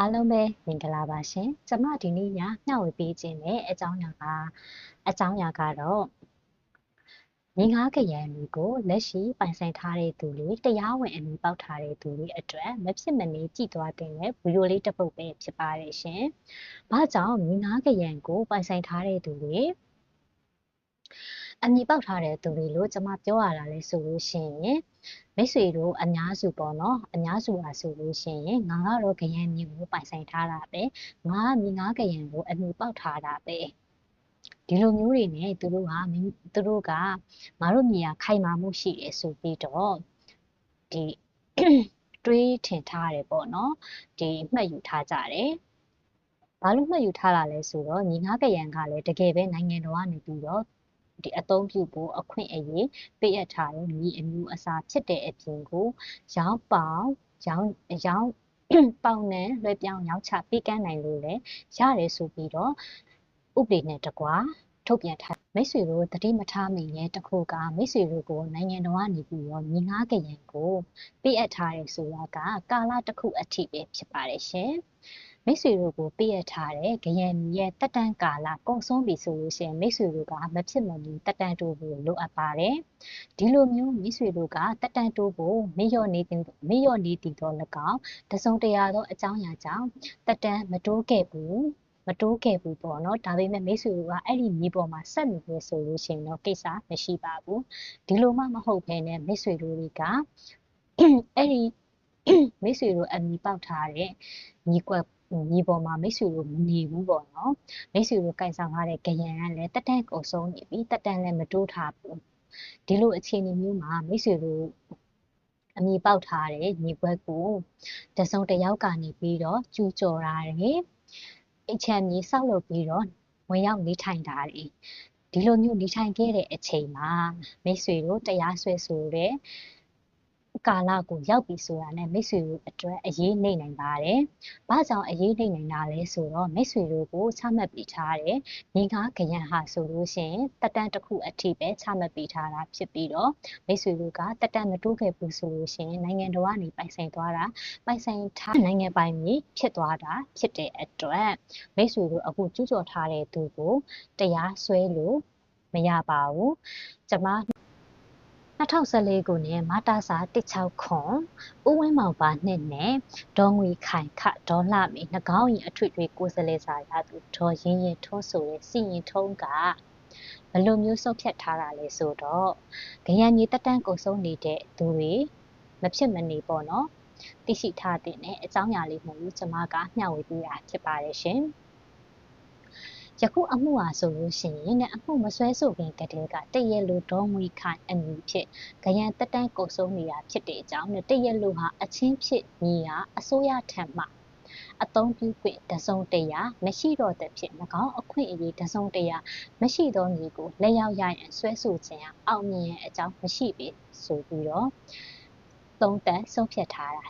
အားလုံးပဲမင်္ဂလာပါရှင်။ကျွန်မဒီနေ့ညမျှဝေပေးခြင်းနဲ့အကြောင်းအရာကအကြောင်းအရာကတော့ညီငါးကရန်တွေကိုလက်ရှိပိုင်ဆိုင်ထားတဲ့သူတွေတရားဝင်အမည်ပေါက်ထားတဲ့သူတွေအတွက်မဖြစ်မနေကြည့်သွားတဲ့ဗီဒီယိုလေးတစ်ပုဒ်ပဲဖြစ်ပါတယ်ရှင်။ဘာကြောင့်ညီငါးကရန်ကိုပိုင်ဆိုင်ထားတဲ့သူတွေ အမည်ပေါက်ထားတဲ့သူတွေလို့ကျွန်မပြောရတာလဲဆိုလို့ရှိရင်မိတ်ဆွေတို့အများစုပေါ့နော်အများစုပါဆိုလို့ရှိရင်ငါကတော့ကရန်မြေကိုပိုင်ဆိုင်ထားတာပဲငါကမြေငါကရန်ကိုအမည်ပေါက်ထားတာပဲဒီလိုမျိုးတွေနဲ့သူတို့ဟာသူတို့ကငါတို့မြေယာခိုင်မာမှုရှိတယ်ဆိုပြီးတော့ဒီတွေးထင်ထားတယ်ပေါ့နော်ဒီမှတ်ယူထားကြတယ်ဘာလို့မှတ်ယူထားတာလဲဆိုတော့ညီငါကရန်ကလည်းတကယ်ပဲနိုင်ငံတော်ကနေပြီးတော့ ဒီအသုံးပြုဖို့အခွင့်အရေးပေးအပ်ထားတဲ့မြေအမျိုးအစားဖြစ်တဲ့အပြင်ကိုရောင်းပေါင်ရောင်းရောင်းပေါင်နဲ့လွှဲပြောင်းရောင်းချပေးကမ်းနိုင်လို့လည်းရတယ်ဆိုပြီးတော့ဥပဒေနဲ့တကွာထုတ်ပြန်ထားမိတ်ဆွေတို့တတိမထားမိရဲ့တခုကမိတ်ဆွေတို့ကိုနိုင်ငံတော်ကနေပြီးတော့ညီငါးကရန်ကိုပေးအပ်ထားတယ်ဆိုတာကကာလတစ်ခုအထိပဲဖြစ်ပါတယ်ရှင်။ မိတ်ဆွေတို့ကိုပေးရထားတဲ့ဂယံရဲ့တက်တန်းကာလကုန်ဆုံးပြီဆိုလို့ရှိရင်မိတ်ဆွေတို့ကမဖြစ်မနေတက်တန်းတိုးဖို့လိုအပ်ပါတယ်ဒီလိုမျိုးမိတ်ဆွေတို့ကတက်တန်းတိုးဖို့မေ့လျော့နေတင်မေ့လျော့နေတည်တော့၎င်းတစုံတရာသောအကြောင်းအရာကြောင့်တက်တန်းမတိုးခဲ့ဘူးမတိုးခဲ့ဘူးပေါ့နော်ဒါပေမဲ့မိတ်ဆွေတို့ကအဲ့ဒီမြေပေါ်မှာဆက်နေရဆိုလို့ရှိရင်တော့ကိစ္စမရှိပါဘူးဒီလိုမှမဟုတ်ဘဲနဲ့မိတ်ဆွေတို့တွေကအဲ့ဒီမိတ်ဆွေတို့အမိပေါက်ထားတဲ့ညီကွက် မြေပေါ်မှာမိတ်ဆွေတို့မနေဘူးပေါ့နော်မိတ်ဆွေတို့ကင်ဆောင်ထားတဲ့ကြရန်ကလည်းတက်တန်းကုန်ဆုံးနေပြီတက်တန်းလည်းမတိုးထားဘူးဒီလိုအခြေအနေမျိုးမှာမိတ်ဆွေတို့အမိပေါက်ထားတဲ့ညီဘွက်ကိုတစုံတယောက်ကနေပြီးတော့ကျူကျော်တာတယ်အချမ်းကြီးဆောက်လုပ်ပြီးတော့ဝင်ရောက်နေထိုင်တာတယ်ဒီလိုမျိုးနေထိုင်ခဲ့တဲ့အချိန်မှာမိတ်ဆွေတို့တရားစွဲဆိုတဲ့ ကာလကိုရောက်ပြီဆိုတာနဲ့မိတ်ဆွေတို့အတွက်အရေးနှိမ့်နိုင်ပါတယ်။ဘာကြောင့်အရေးနှိမ့်နိုင်တာလဲဆိုတော့မိတ်ဆွေတို့ကိုချမှတ်ပေးထားတဲ့ညီကားကရန်ဟာဆိုလို့ရှိရင်တက်တန်းတစ်ခုအထိပဲချမှတ်ပေးထားတာဖြစ်ပြီးတော့မိတ်ဆွေတို့ကတက်တန်းမတိုးခဲ့ဘူးဆိုလို့ရှိရင်နိုင်ငံတော်ကနေပိုင်ဆိုင်သွားတာပိုင်ဆိုင်ထားနိုင်ငံပိုင်မြေဖြစ်သွားတာဖြစ်တဲ့အတွက်မိတ်ဆွေတို့အခုကျူးကျော်ထားတဲ့သူကိုတရားစွဲလို့မရပါဘူး။ကျမ 2014ခုနှစ်မတာစာ16ခွန်ဦးဝင်းမောင်ပါနှစ်နဲ့ဒေါ်ငွေခိုင်ခဒေါ်လှမီနှကောင်းရင်အထွေထွေကိုယ်စားလှယ်စာရသူဒေါ်ရင်းရင်ထုံးဆိုတဲ့စီရင်ထုံးကဘယ်လိုမျိုးဆုံးဖြတ်ထားတာလဲဆိုတော့ဂရန်ကြီးတက်တန်းကိုဆုံးနေတဲ့သူတွေမဖြစ်မနေပေါ့နော်သိရှိထားတဲ့အကြောင်းအရာလေးမျိုးကျွန်မကမျှဝေပေးတာဖြစ်ပါတယ်ရှင်။ ယခုအမှုဟာဆိုလို့ရှိရင်နဲ့အမှုမဆွဲဆိုခင်ကတည်းကတရက်လိုဒေါမွေခိုင်အမည်ဖြစ်ဂရန်တက်တန်းကုတ်ဆုံးနေတာဖြစ်တဲ့အကြောင်းနဲ့တရက်လိုဟာအချင်းဖြစ်ညီဟာအစိုးရထံမှအသုံးပြုခွင့်တစုံတရာမရှိတော့တဲ့ဖြစ်၎င်းအခွင့်အရေးတစုံတရာမရှိသောညီကိုလက်ရောက်ရရင်ဆွဲဆိုခြင်းဟာအောင်မြင်ရဲ့အကြောင်းမရှိပေဆိုပြီးတော့သုံးသပ်ဆုံးဖြတ်ထားတာ